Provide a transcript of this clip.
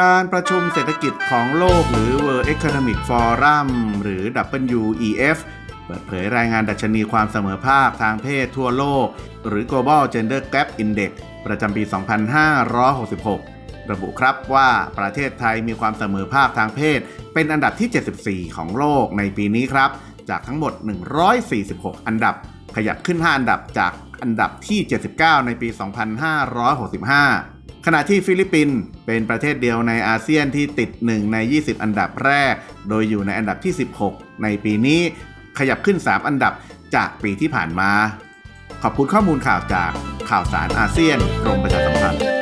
การประชุมเศรษฐกิจของโลกหรือ World Economic Forum หรือ WEF เปิดเผยรายงานดัชนีความเสมอภาคทางเพศทั่วโลก หรือ Global Gender Gap Index ประจำปี 2566 ระบุครับว่าประเทศไทยมีความเสมอภาคทางเพศ เป็นอันดับที่ 74 ของโลกในปีนี้ครับ จากทั้งหมด 146 อันดับ ขยับขึ้น 5 อันดับจากอันดับที่ 79 ในปี 2565 ขณะที่ฟิลิปปินส์เป็นประเทศเดียวในอาเซียนที่ติด 1 ใน 20 อันดับแรก โดยอยู่ในอันดับที่ 16 ในปีนี้ ขยับขึ้น 3 อันดับจากปีที่ผ่านมา ขอบคุณข้อมูลข่าวจากข่าวสารอาเซียนกรมประชาสัมพันธ์